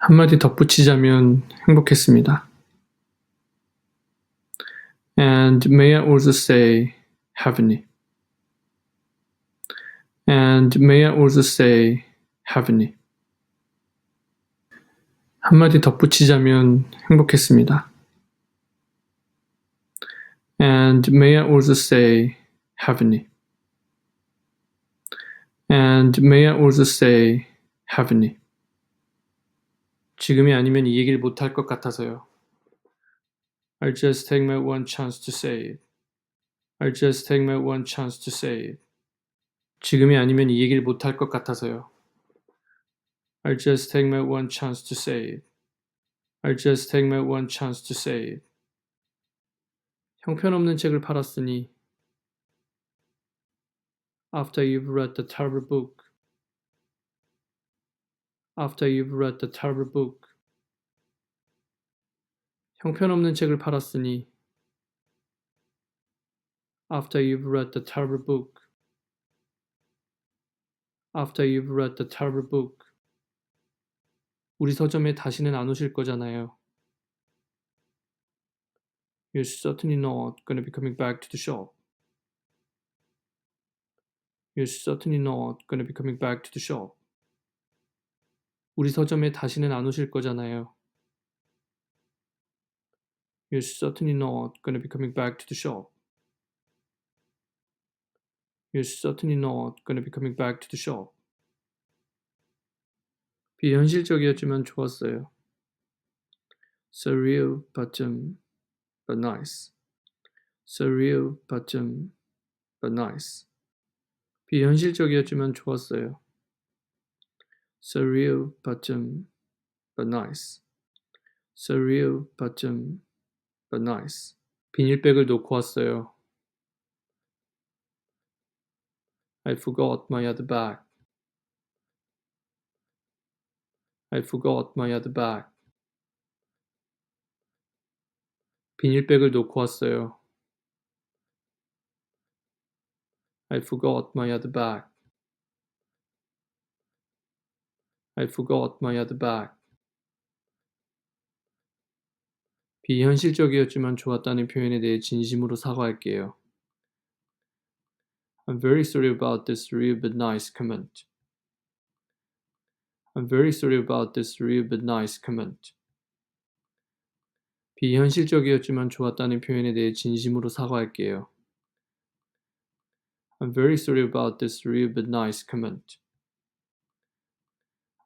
한마디 덧붙이자면 행복했습니다. And may I also say heavenly. And may I also say heavenly. 한마디 덧붙이자면 행복했습니다. And may I also say heavenly. And may I also say heavenly. 지금이 아니면 이 얘기를 못 할 것 같아서요. I'll just take my one chance to say it. I'll just take my one chance to say it. 지금이 아니면 이 얘기를 못 할 것 같아서요. I'll just take my one chance to say it. I'll just take my one chance to say it. 형편없는 책을 팔았으니 after you've read the terrible book after you've read the terrible book 형편없는 책을 팔았으니 after you've read the terrible book after you've read the terrible book 우리 서점에 다시는 안 오실 거잖아요. You're certainly not going to be coming back to the shop. You're certainly not going to be coming back to the shop. 우리 서점에 다시는 안 오실 거잖아요. You're certainly not going to be coming back to the shop. You're certainly not going to be coming back to the shop. 비현실적이었지만 좋았어요. Surreal, but um, but nice. Surreal, but um, but nice. 비현실적이었지만 좋았어요. Surreal, but um, but nice. Surreal, but um, but nice. 비닐백을 놓고 왔어요. I forgot my other bag. I forgot my other bag. 비닐백을 놓고 왔어요. I forgot my other bag. I forgot my other bag. 비현실적이었지만 좋았다는 표현에 대해 진심으로 사과할게요. I'm very sorry about this real but nice comment. I'm very sorry about this real but nice comment. 비현실적이었지만 좋았다는 표현에 대해 진심으로 사과할게요. I'm very sorry about this real but nice comment.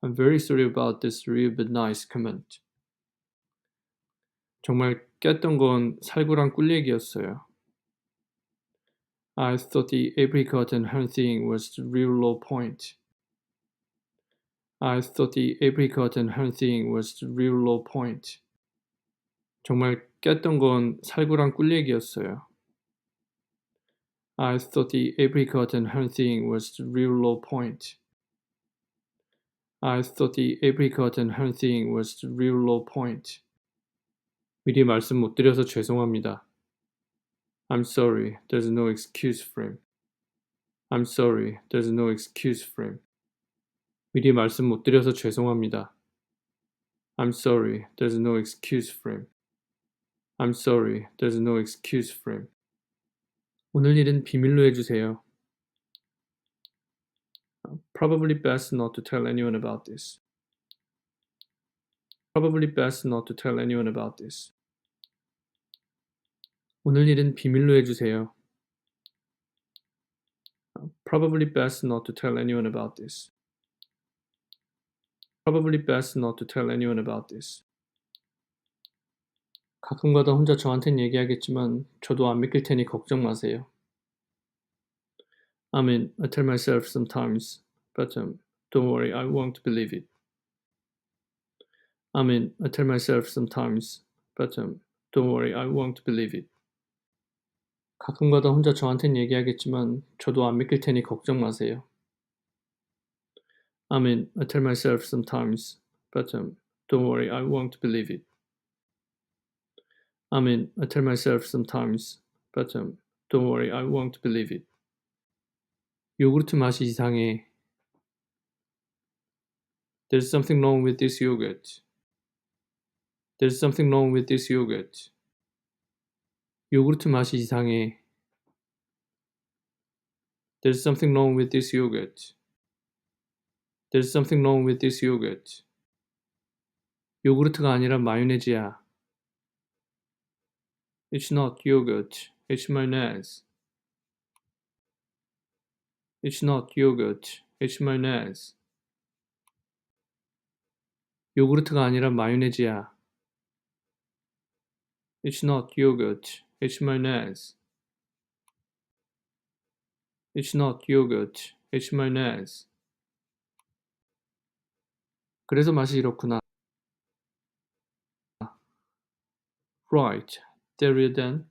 I'm very sorry about this real but nice comment. 정말 깼던 건 살구랑 꿀얘기였어요. I thought the apricot and hunting was the real low point. I thought the apricot and hunting was the real low point. 정말 깼던 건 살구랑 꿀얘기였어요. I thought the apricot and hunting was the real low point. I thought the apricot and hunting was the real low point. 미리 말씀 못 드려서 죄송합니다. I'm sorry, there's no excuse for him. I'm sorry, there's no excuse for him. 미리 말씀 못 드려서 죄송합니다. I'm sorry, there's no excuse for him. I'm sorry, there's no excuse for him. 오늘 일은 비밀로 해주세요. Probably best not to tell anyone about this. Probably best not to tell anyone about this. 오늘 일은 비밀로 해주세요. Probably best not to tell anyone about this. Probably best not to tell anyone about this. 가끔가다 혼자 저한텐 얘기하겠지만 저도 안 믿길 테니 걱정 마세요. I mean, I tell myself sometimes, but um, don't worry, I won't believe it. I mean, I tell myself sometimes, but um, don't worry, I won't believe it. 가끔가다 혼자 저한텐 얘기하겠지만 저도 안 믿길 테니 걱정 마세요. I mean, I tell myself sometimes, but um, don't worry, I won't believe it. I mean, I tell myself sometimes, but um, don't worry, I won't believe it. 요구르트 맛이 이상해. There's something wrong with this yogurt. There's something wrong with this yogurt. 요구르트 맛이 이상해. There's something wrong with this yogurt. There's something wrong with this yogurt. 요구르트가 아니라 마요네즈야. It's not yogurt. It's mayonnaise. It's not yogurt. It's mayonnaise. 요구르트가 아니라 마요네즈야. It's not yogurt. It's mayonnaise. It's not yogurt. It's mayonnaise. 그래서 맛이 이렇구나. Right. There then.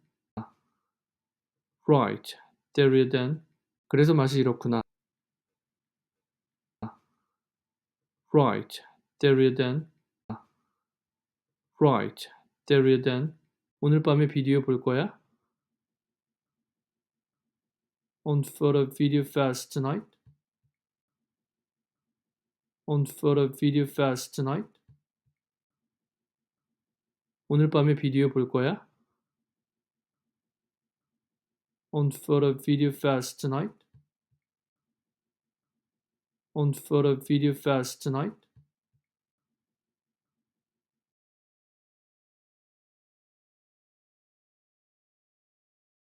Right. There then. 그래서 맛이 이렇구나. Right. There you then. Right. There you then. 오늘 밤에 비디오 볼 거야? On for a video fast tonight? On for a video fast tonight? 오늘 밤에 비디오 볼 거야? On for a video fast tonight? On for a video fast tonight?